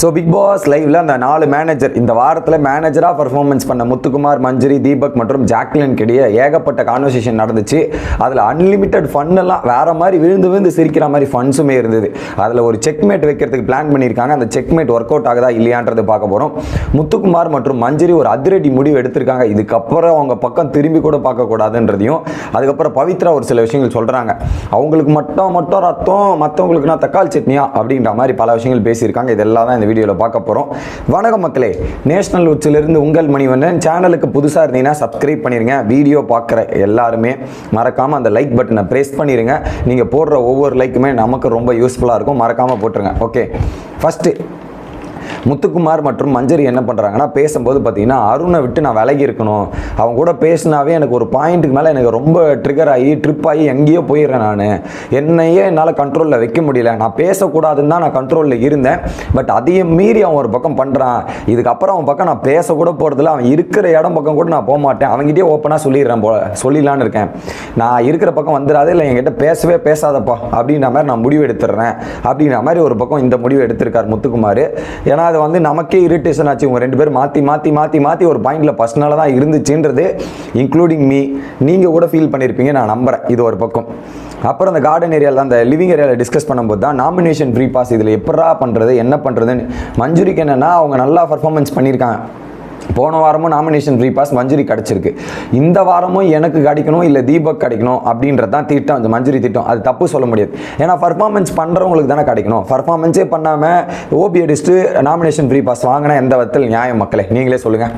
So big pass லைவ்ல அந்த நாலு மேனேஜர் இந்த வாரத்தில் மேனேஜராக பர்ஃபார்மன்ஸ் பண்ண முத்துக்குமார் மஞ்சரி தீபக் மற்றும் ஜாக்லின் கிடையே ஏகப்பட்ட கான்வர்சேஷன் நடந்துச்சு. அதில் அன்லிமிட்டெட் ஃபன் எல்லாம் வேற மாதிரி விழுந்து விழுந்து சிரிக்கிற மாதிரி ஃபண்ட்ஸுமே இருந்தது. அதில் ஒரு செக்மேட் வைக்கிறதுக்கு பிளான் பண்ணியிருக்காங்க. அந்த செக்மேட் ஒர்க் அவுட் ஆகுதா இல்லையான்றது பார்க்க போகிறோம் முத்துக்குமார் மற்றும் மஞ்சரி ஒரு அதிரடி முடிவு எடுத்திருக்காங்க. இதுக்கப்புறம் அவங்க பக்கம் திரும்பி கூட பார்க்கக்கூடாதுன்றதையும் அதுக்கப்புறம் பவித்ரா ஒரு சில விஷயங்கள் சொல்கிறாங்க அவங்களுக்கு மட்டும் மட்டும் ரத்தம் மற்றவங்களுக்குனா தக்காளி சட்னியா அப்படின்ற மாதிரி பல விஷயங்கள் பேசியிருக்காங்க. இதெல்லாம் தான் அந்த வீடியோவில் பார்க்க போகிறோம் வணக்கம் மக்களே நேஷனல் உச்சிலிருந்து உங்கள் மணிவண்ணன். சேனலுக்கு புதுசாக இருந்தீங்கன்னா சப்ஸ்கிரைப் பண்ணிடுங்க வீடியோ பார்க்குற எல்லாருமே மறக்காமல் அந்த லைக் பட்டனை ப்ரெஸ் பண்ணிடுங்க நீங்கள் போடுற ஒவ்வொரு லைக்குமே நமக்கு ரொம்ப யூஸ்ஃபுல்லாக இருக்கும். மறக்காமல் போட்டுருங்க. ஓகே ஃபஸ்ட்டு முத்துக்குமார் மற்றும் மஞ்சரி என்ன பண்ணுறாங்கன்னா பேசும்போது பார்த்தீங்கன்னா அருணை விட்டு நான் விலகி இருக்கணும். அவங்க கூட பேசினாவே எனக்கு ஒரு பாயிண்ட்டுக்கு மேலே எனக்கு ரொம்ப ட்ரிகர் ஆகி ட்ரிப் ஆகி எங்கேயோ போயிடுறேன் நான். என்னையே என்னால் கண்ட்ரோலில் வைக்க முடியல. நான் பேசக்கூடாதுன்னு தான் நான் கண்ட்ரோலில் இருந்தேன். பட் அதையும் மீறி அவன் ஒரு பக்கம் பண்ணுறான் இதுக்கப்புறம் அவன் பக்கம் நான் பேசக்கூட போகிறதில்ல அவன் இருக்கிற இடம் பக்கம் கூட நான் போக மாட்டேன் அவங்ககிட்டயே ஓப்பனாக சொல்லிடுறேன் போ சொல்லிடலான்னு இருக்கேன். நான் இருக்கிற பக்கம் வந்துடாதே இல்லை என்கிட்ட பேசவே பேசாதப்பா அப்படின்ற மாதிரி நான் முடிவு எடுத்துடுறேன். அப்படின்ற மாதிரி ஒரு பக்கம் இந்த முடிவு எடுத்திருக்கார் முத்துக்குமார். ஏன்னா அது வந்து நமக்கே இரிட்டேஷன் ஆச்சு. உங்கள் ரெண்டு பேரும் மாற்றி மாற்றி மாற்றி மாற்றி ஒரு பாயிண்டில் பர்சனலாக தான் இருந்துச்சுன்றது இன்க்ளூடிங் மீ நீங்கள் கூட ஃபீல் பண்ணியிருப்பீங்க நான் நம்புகிறேன் இது ஒரு பக்கம். அப்புறம் அந்த கார்டன் ஏரியாவில் அந்த லிவிங் ஏரியாவில் டிஸ்கஸ் பண்ணும்போது தான் நாமினேஷன் ஃப்ரீ பாஸ் இதில் எப்படா பண்ணுறது என்ன பண்ணுறதுன்னு மஞ்சுரிக்கு என்னென்னா அவங்க நல்லா பர்ஃபார்மன்ஸ் பண்ணியிருக்காங்க போன வாரமும் நாமினேஷன் ஃப்ரீ பாஸ் மஞ்சுரி கிடச்சிருக்கு. இந்த வாரமும் எனக்கு கிடைக்கணும் இல்லை தீபக் கிடைக்கணும் அப்படின்றது தான் திட்டம். அந்த மஞ்சுரி திட்டம். அது தப்பு சொல்ல முடியாது. ஏன்னா பர்ஃபார்மன்ஸ் பண்ணுறவங்களுக்கு தானே கிடைக்கணும். பர்ஃபார்மன்ஸே பண்ணாமல் ஓபி அடிச்சுட்டு நாமினேஷன் ஃப்ரீ பாஸ் வாங்கினா எந்த விதத்தில் நியாயம் மக்களே. நீங்களே சொல்லுங்கள்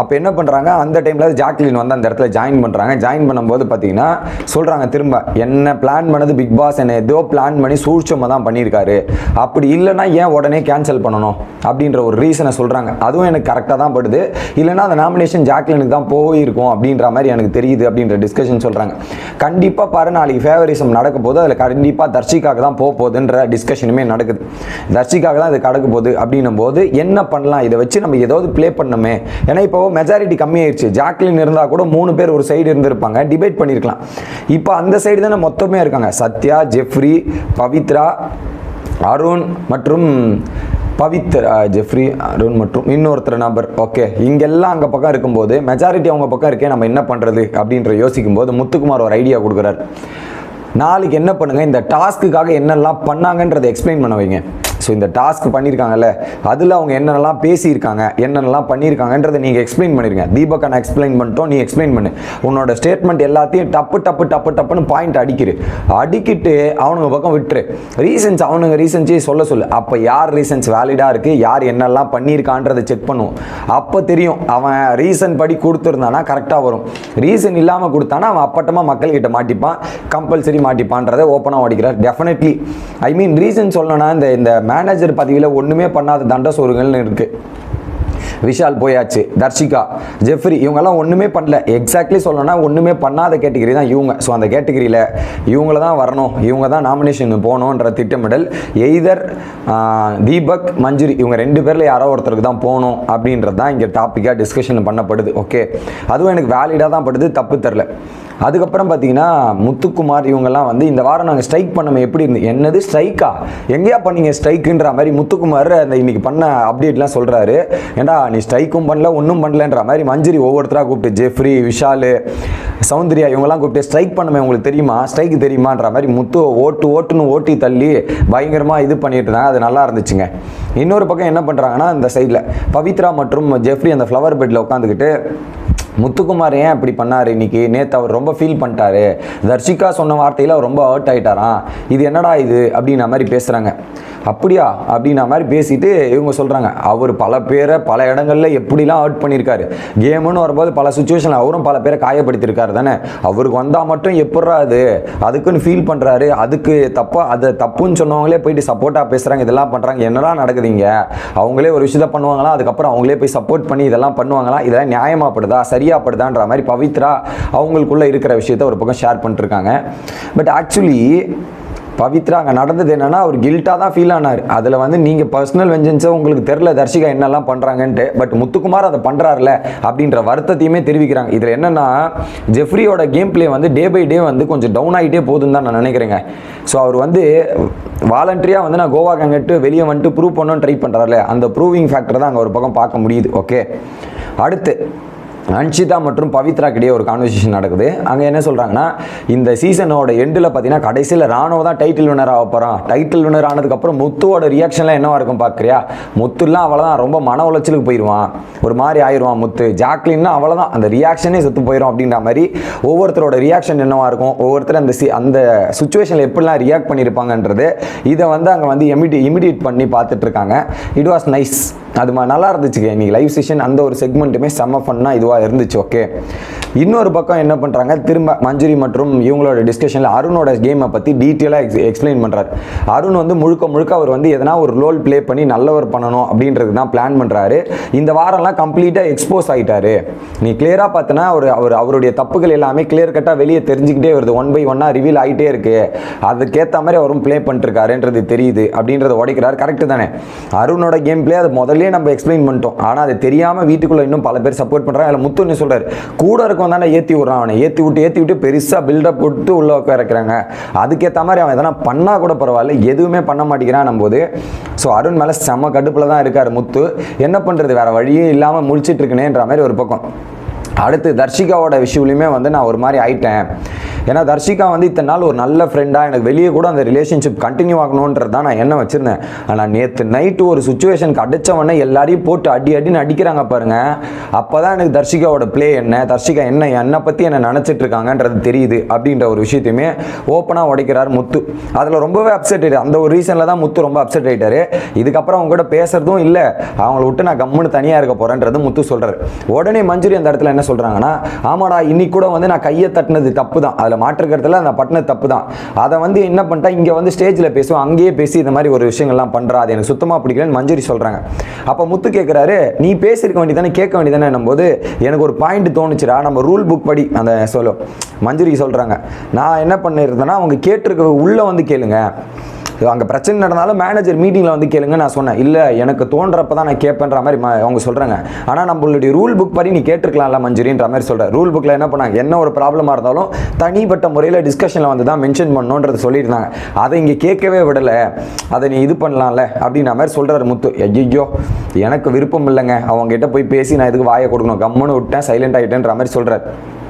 அப்போ என்ன பண்ணுறாங்க அந்த டைமில் ஜாக்லின் வந்து அந்த இடத்துல ஜாயின் பண்ணுறாங்க ஜாயின் பண்ணும்போது பார்த்தீங்கன்னா சொல்கிறாங்க திரும்ப என்ன பிளான் பண்ணது பிக் பாஸ் என்ன ஏதோ பிளான் பண்ணி சூழ்ச்சமாக தான் பண்ணியிருக்காரு. அப்படி இல்லைன்னா ஏன் உடனே கேன்சல் பண்ணணும்? அப்படின்ற ஒரு ரீசனை சொல்கிறாங்க அதுவும் எனக்கு கரெக்டாக தான் படுது. இல்லைன்னா அந்த நாமினேஷன் ஜாக்லினுக்கு தான் போயிருக்கும் அப்படின்ற மாதிரி எனக்கு தெரியுது அப்படின்ற டிஸ்கஷன் சொல்கிறாங்க கண்டிப்பாக பாரு நாளைக்கு ஃபேவரிசம் நடக்க போது அதில் கண்டிப்பாக தர்ஷிக்காக தான் போக போகுதுன்ற டிஸ்கஷனுமே நடக்குது. தர்ஷிக்காக தான் இது கடக்க போகுது அப்படின்னும் போது என்ன பண்ணலாம்? இதை வச்சு நம்ம ஏதாவது ப்ளே பண்ணணுமே. ஏன்னா இப்போ மெஜாரிட்டி கம்மியாயிருச்சு. ஜாக்லின் இருந்தால் கூட மூணு பேர் ஒரு சைடு இருந்திருப்பாங்க. டிபேட் பண்ணியிருக்கலாம் இப்போ அந்த சைடு தானே மொத்தமே இருக்காங்க. சத்யா ஜெஃப்ரி பவித்ரா அருண் மற்றும் பவித்ர் ஜெஃப்ரி அருண் மற்றும் இன்னொருத்தர் நபர் ஓகே இங்கெல்லாம் அங்கே பக்கம் இருக்கும்போது மெஜாரிட்டி அவங்க பக்கம் இருக்கே நம்ம என்ன பண்ணுறது அப்படின்ற யோசிக்கும் போது முத்துக்குமார் ஒரு ஐடியா கொடுக்குறாரு. நாளைக்கு என்ன பண்ணுங்கள் இந்த டாஸ்க்குக்காக என்னெல்லாம் பண்ணாங்கன்றதை எக்ஸ்பிளைன் பண்ண வைங்க. ஸோ இந்த டாஸ்க் பண்ணியிருக்காங்கல்ல அதில் அவங்க என்னென்னலாம் பேசியிருக்காங்க என்னென்னலாம் பண்ணியிருக்காங்கன்றதை நீங்கள் எக்ஸ்பிளைன் பண்ணிருங்க. தீபக் நான் எக்ஸ்பிளைன் பண்ணிட்டோம் நீ எக்ஸ்பிளைன் பண்ணு. உன்னோட ஸ்டேட்மெண்ட் எல்லாத்தையும் டப்பு டப்பு டப்பு டப்புன்னு பாயிண்ட் அடிக்கிறு. அடிக்கிட்டு அவனுங்க பக்கம் விட்டுரு. ரீசன்ஸ் அவனுங்க ரீசன்ஸே சொல்ல சொல்லு. அப்போ யார் ரீசன்ஸ் வேலிடாக இருக்குது யார் என்னெல்லாம் பண்ணியிருக்கான்றதை செக் பண்ணுவோம் அப்போ தெரியும் அவன் ரீசன் படி கொடுத்துருந்தானா கரெக்டாக வரும். ரீசன் இல்லாமல் கொடுத்தானா அவன் அப்பட்டமாக மக்கள்கிட்ட மாட்டிப்பான் கம்பல்சரி மாட்டிப்பான்றதை ஓப்பனாக அடிக்கிறார் டெஃபினெட்லி ஐ மீன் ரீசன் சொல்லணும்னா இந்த இந்த மேனேஜர் பதவியில் ஒன்றுமே பண்ணாத தண்ட சோறுகள்னு இருக்குது விஷால் போயாச்சு. தர்ஷிகா ஜெஃப்ரி இவங்கெல்லாம் ஒன்றுமே பண்ணல. எக்ஸாக்ட்லி சொல்லணும்னா ஒன்றுமே பண்ணாத கேட்டகரி தான் இவங்க. ஸோ அந்த கேட்டகரியில் இவங்கள தான் வரணும். இவங்க தான் நாமினேஷன் போகணுன்ற திட்டமிடல். எய்தர் தீபக் மஞ்சுரி இவங்க ரெண்டு பேரில் யாரோ ஒருத்தருக்கு தான் போகணும் அப்படின்றது தான் இங்கே டாப்பிக்காக டிஸ்கஷன் பண்ணப்படுது. ஓகே அதுவும் எனக்கு வேலிடாக தான் படுது. தப்பு தெரில அதுக்கப்புறம் பார்த்தீங்கன்னா முத்துக்குமார் இவங்கெல்லாம் வந்து இந்த வாரம் நாங்கள் ஸ்ட்ரைக் பண்ணோம் எப்படி இருந்து என்னது ஸ்ட்ரைக்கா எங்கேயா பண்ணீங்க ஸ்ட்ரைக்குன்ற மாதிரி முத்துக்குமார் அந்த இன்னைக்கு பண்ண அப்டேட்லாம் சொல்கிறாரு ஏண்டா நீ ஸ்ட்ரைக்கும் பண்ணல ஒன்றும் பண்ணலன்ற மாதிரி மஞ்சரி ஒவ்வொருத்தராக கூப்பிட்டு ஜெஃப்ரி விஷால் சௌந்தர்யா இவங்கெல்லாம் கூப்பிட்டு ஸ்ட்ரைக் பண்ணமே உங்களுக்கு தெரியுமா? ஸ்ட்ரைக்கு தெரியுமான்ற மாதிரி முத்து ஓட்டு ஓட்டுன்னு ஓட்டி தள்ளி பயங்கரமாக இது பண்ணிட்டு இருந்தாங்க. அது நல்லா இருந்துச்சுங்க. இன்னொரு பக்கம் என்ன பண்ணுறாங்கன்னா இந்த சைடில் பவித்ரா மற்றும் ஜெஃப்ரி அந்த ஃப்ளவர் பெட்டில் உட்காந்துக்கிட்டு முத்துக்குமார் ஏன் இப்படி பண்ணார் இன்னைக்கு? நேற்று அவர் ரொம்ப ஃபீல் பண்ணிட்டாரு. தர்ஷிகா சொன்ன வார்த்தையில் அவர் ரொம்ப ஹர்ட் ஆகிட்டாராம் இது என்னடா இது? அப்படின்ன மாதிரி பேசுகிறாங்க அப்படியா? அப்படின்ன மாதிரி பேசிட்டு இவங்க சொல்கிறாங்க அவர் பல பேரை பல இடங்களில் எப்படிலாம் ஹர்ட் பண்ணியிருக்காரு. கேமுன்னு வரும்போது பல சுச்சுவேஷனில் அவரும் பல பேரை காயப்படுத்தியிருக்காரு தானே? அவருக்கு வந்தால் மட்டும் எப்பட்றா அது? அதுக்குன்னு ஃபீல் பண்ணுறாரு அதுக்கு தப்பாக அதை தப்புன்னு சொன்னவங்களே போயிட்டு சப்போர்ட்டாக பேசுகிறாங்க இதெல்லாம் பண்ணுறாங்க என்னடா நடக்குதுங்க அவங்களே ஒரு விஷயத்த பண்ணுவாங்களா அதுக்கப்புறம் அவங்களே போய் சப்போர்ட் பண்ணி இதெல்லாம் பண்ணுவாங்களா இதெல்லாம் நியாயமாப்படுதா? சரியாப்படுதான்ற மாதிரி பவித்ரா அவங்களுக்குள்ளே இருக்கிற விஷயத்த ஒரு பக்கம் ஷேர் பண்ணிட்டுருக்காங்க. பட் ஆக்சுவலி பவித்ரா அங்கே நடந்தது என்னென்னா அவர் கில்ட்டாக தான் ஃபீல் ஆனார். அதில் வந்து நீங்கள் பர்சனல் வெஞ்சன்ஸை உங்களுக்கு தெரில தர்ஷிகா என்னெல்லாம் பண்ணுறாங்கன்ட்டு பட் முத்துக்குமார் அதை பண்ணுறாருல அப்படின்ற வருத்தத்தையுமே தெரிவிக்கிறாங்க. இதில் என்னென்னா ஜெஃப்ரியோட கேம் பிளே வந்து டே பை டே வந்து கொஞ்சம் டவுன் ஆகிட்டே போகுதுன்னு தான் நான் நினைக்கிறேங்க. ஸோ அவர் வந்து வாலண்டரியாக வந்து நான் கோவா கங்கிட்டு வெளியே வந்துட்டு ப்ரூவ் பண்ணணும்னு ட்ரை பண்ணுறாருல அந்த ப்ரூவிங் ஃபேக்டர் தான் அங்கே ஒரு பக்கம் பார்க்க முடியுது. ஓகே அடுத்து அன்ஷிதா மற்றும் பவித்ரா கிடையே ஒரு கான்வர்சேஷன் நடக்குது. அங்கே என்ன சொல்கிறாங்கன்னா இந்த சீசனோட எண்டில் பார்த்தீங்கன்னா கடைசியில் ராணுவ தான் டைட்டில் வினர் ஆக போகிறான் டைட்டில் வினர் ஆனதுக்கப்புறம் முத்துவோட ரியாக்ஷன்லாம் என்னவா இருக்கும் பார்க்குறியா முத்துலாம் அவ்வளோதான் ரொம்ப மன உளைச்சலுக்கு போயிடுவான் ஒரு மாதிரி ஆயிடுவான் முத்து. ஜாக்லின்னா அவ்வளோதான் அந்த ரியாக்ஷனே செத்து போயிடும் அப்படின்ற மாதிரி ஒவ்வொருத்தரோட ரியாக்ஷன் என்னவா இருக்கும்? ஒவ்வொருத்தர் அந்த சி அந்த சுச்சுவேஷனில் எப்படிலாம் ரியாக்ட் பண்ணியிருப்பாங்கன்றது இதை வந்து அங்கே வந்து இமிடி இமிடியேட் பண்ணி பார்த்துட்ருக்காங்க இட் வாஸ் நைஸ் அது நல்லா இருந்துச்சுங்க. இன்னைக்கு லைவ் செஷன் அந்த ஒரு செக்மெண்ட்டுமே செம்ம ஃபன்னாக இதுவாக இருந்துச்சு ஓகே இன்னொரு பக்கம் என்ன பண்ணுறாங்க திரும்ப மஞ்சுரி மற்றும் இவங்களோட டிஸ்கஷனில் அருணோட கேமை பற்றி டீட்டெயிலாக எக்ஸ் எக்ஸ்பிளைன் பண்ணுறாரு அருண் வந்து முழுக்க முழுக்க அவர் வந்து எதனா ஒரு ரோல் ப்ளே பண்ணி நல்லவர் பண்ணணும் அப்படின்றது தான் பிளான் பண்ணுறாரு இந்த வாரம்லாம் கம்ப்ளீட்டாக எக்ஸ்போஸ் ஆகிட்டாரு நீ கிளியராக பார்த்தனா அவர் அவர் அவருடைய தப்புகள் எல்லாமே கிளியர் கட்டாக வெளியே தெரிஞ்சுக்கிட்டே வருது. ஒன் பை ஒன்னாக ரிவீல் ஆகிட்டே இருக்கு. அதுக்கேற்ற மாதிரி அவரும் ப்ளே பண்ணிருக்காருன்றது தெரியுது அப்படின்றத உடைக்கிறார். கரெக்டு தானே? அருணோட கேம் பிளே அது முதல்ல நம்ம எக்ஸ்பிளைன் பண்ணிட்டோம். ஆனால் அது தெரியாமல் வீட்டுக்குள்ளே இன்னும் பல பேர் சப்போர்ட் பண்ணுறாங்க அதில் முத்து என்ன சொல்கிறார் கூட இருக்கவன் தானே ஏற்றி விட்றான் அவனை. ஏற்றி விட்டு ஏற்றி விட்டு பெருசாக பில்டப் போட்டு உள்ள உட்கார இருக்கிறாங்க அதுக்கேற்ற மாதிரி அவன் எதனா பண்ணால் கூட பரவாயில்ல. எதுவுமே பண்ண மாட்டேங்கிறான் போது ஸோ அருண் மேலே செம கடுப்பில் தான் இருக்கார் முத்து. என்ன பண்ணுறது வேறு வழியே இல்லாமல் முழிச்சிட்டு இருக்கனேன்ற மாதிரி ஒரு பக்கம். அடுத்து தர்ஷிகாவோட விஷயத்துலையுமே வந்து நான் ஒரு மாதிரி ஆயிட்டேன். ஏன்னா தர்ஷிகா வந்து இத்தனை நாள் ஒரு நல்ல ஃப்ரெண்டாக எனக்கு வெளியே கூட அந்த ரிலேஷன்ஷிப் கண்டினியூ ஆகணுன்றது தான் நான் என்ன வச்சுருந்தேன். ஆனால் நேற்று நைட்டு ஒரு சுச்சுவேஷனுக்கு அடித்தவொடனே எல்லாரையும் போட்டு அடி அடின்னு அடிக்கிறாங்க பாருங்க. அப்போ தான் எனக்கு தர்ஷிகாவோட ப்ளே என்ன தர்ஷிகா என்ன என்னை பற்றி என்ன நினச்சிட்டு இருக்காங்கன்றது தெரியுது அப்படின்ற ஒரு விஷயத்தையுமே ஓப்பனாக உடைக்கிறார் முத்து. அதில் ரொம்பவே அப்செட் ஆகிட்டார் அந்த ஒரு ரீசனில் தான் முத்து ரொம்ப அப்செட் ஆகிட்டார் இதுக்கப்புறம் அவங்க கூட பேசுறதும் இல்லை. அவங்கள விட்டு நான் கம்முன்னு தனியாக இருக்க போகிறேன்றது முத்து சொல்கிறார் உடனே மஞ்சுரி அந்த இடத்துல என்ன சொல்கிறாங்கன்னா ஆமாடா இன்னைக்கு கூட வந்து நான் கையை தட்டினது தப்பு தான் அதில் மாற்றுக்கிறதுல அந்த பட்டினது தப்பு தான் அதை வந்து என்ன பண்ணிட்டா இங்கே வந்து ஸ்டேஜில் பேசுவோம் அங்கேயே பேசி இந்த மாதிரி ஒரு விஷயங்கள்லாம் பண்ணுறா அது எனக்கு சுத்தமாக பிடிக்கலன்னு மஞ்சரி சொல்கிறாங்க அப்போ முத்து கேட்குறாரு நீ பேசியிருக்க வேண்டியதானே கேட்க வேண்டியதானே போது எனக்கு ஒரு பாயிண்ட் தோணுச்சுடா நம்ம ரூல் புக் படி அந்த சொல்லும் மஞ்சுரி சொல்கிறாங்க நான் என்ன பண்ணியிருந்தேன்னா அவங்க கேட்டிருக்க உள்ளே வந்து கேளுங்க. அங்கே பிரச்சனை நடந்தாலும் மேனேஜர் மீட்டிங்கில் வந்து கேளுங்க நான் சொன்னேன். இல்லை எனக்கு தோன்றப்ப தான் நான் கேட்பேன்ற மாதிரி ம- அவங்க சொல்கிறாங்க ஆனால் நம்மளுடைய ரூல் புக் படி நீ கேட்டிருக்கலாம்ல மஞ்சுரின்ற மாதிரி சொல்கிறேன் ரூல் புக்கில் என்ன பண்ணாங்க? என்ன ஒரு ப்ராப்ளமாக இருந்தாலும் தனிப்பட்ட முறையில் டிஸ்கஷனில் வந்து தான் மென்ஷன் பண்ணணுன்றது சொல்லியிருந்தாங்க. அதை இங்கே கேட்கவே விடலை. அதை நீ இது பண்ணலாம்ல அப்படின்ற மாதிரி சொல்கிறாரு முத்து. ஐயோ எனக்கு விருப்பம் இல்லைங்க. அவங்ககிட்ட போய் பேசி நான் இதுக்கு வாயை கொடுக்கணும்? கம்முன்னு விட்டேன் சைலண்ட் ஆகிட்டேன்ற மாதிரி சொல்கிறார்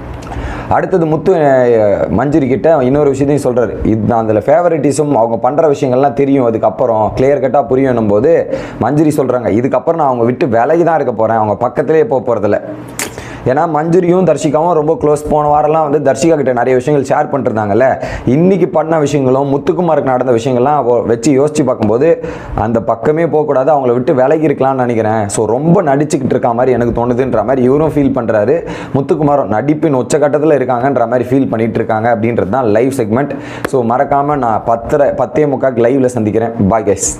அடுத்தது முத்து அஹ், மஞ்சுரி கிட்ட இன்னொரு விஷயத்தையும் சொல்கிறார் இது அதில் ஃபேவரட்டிஸும் அவங்க பண்ணுற விஷயங்கள்லாம் தெரியும். அதுக்கப்புறம் கிளியர் கட்டாக புரியணும் போது மஞ்சுரி சொல்கிறாங்க இதுக்கப்புறம் நான் அவங்க விட்டு விலகி தான் இருக்க போகிறேன் அவங்க பக்கத்துலேயே போக போகிறதில்ல ஏன்னா மஞ்சுரியும் தர்ஷிகாவும் ரொம்ப க்ளோஸ் போன வாரம்லாம் வந்து தர்ஷிகா கிட்ட நிறைய விஷயங்கள் ஷேர் பண்ணிருந்தாங்கல்ல. இன்னைக்கு பண்ண விஷயங்களும் முத்துக்குமாருக்கு நடந்த விஷயங்கள்லாம் வச்சு யோசிச்சு பார்க்கும்போது அந்த பக்கமே போகக்கூடாது அவங்கள விட்டு விலகி இருக்கலாம்னு நினைக்கிறேன். ஸோ ரொம்ப நடிச்சுக்கிட்டு இருக்க மாதிரி எனக்கு தோணுதுன்ற மாதிரி இவரும் ஃபீல் பண்ணுறாரு முத்துக்குமாரும் நடிப்பின் உச்சகட்டத்தில் இருக்காங்கன்ற மாதிரி ஃபீல் பண்ணிட்டு இருக்காங்க அப்படின்றது தான் லைவ் செக்மெண்ட் ஸோ மறக்காமல் நான் பத்தரை பத்தே முக்காக்கு லைவில் சந்திக்கிறேன். Bye guys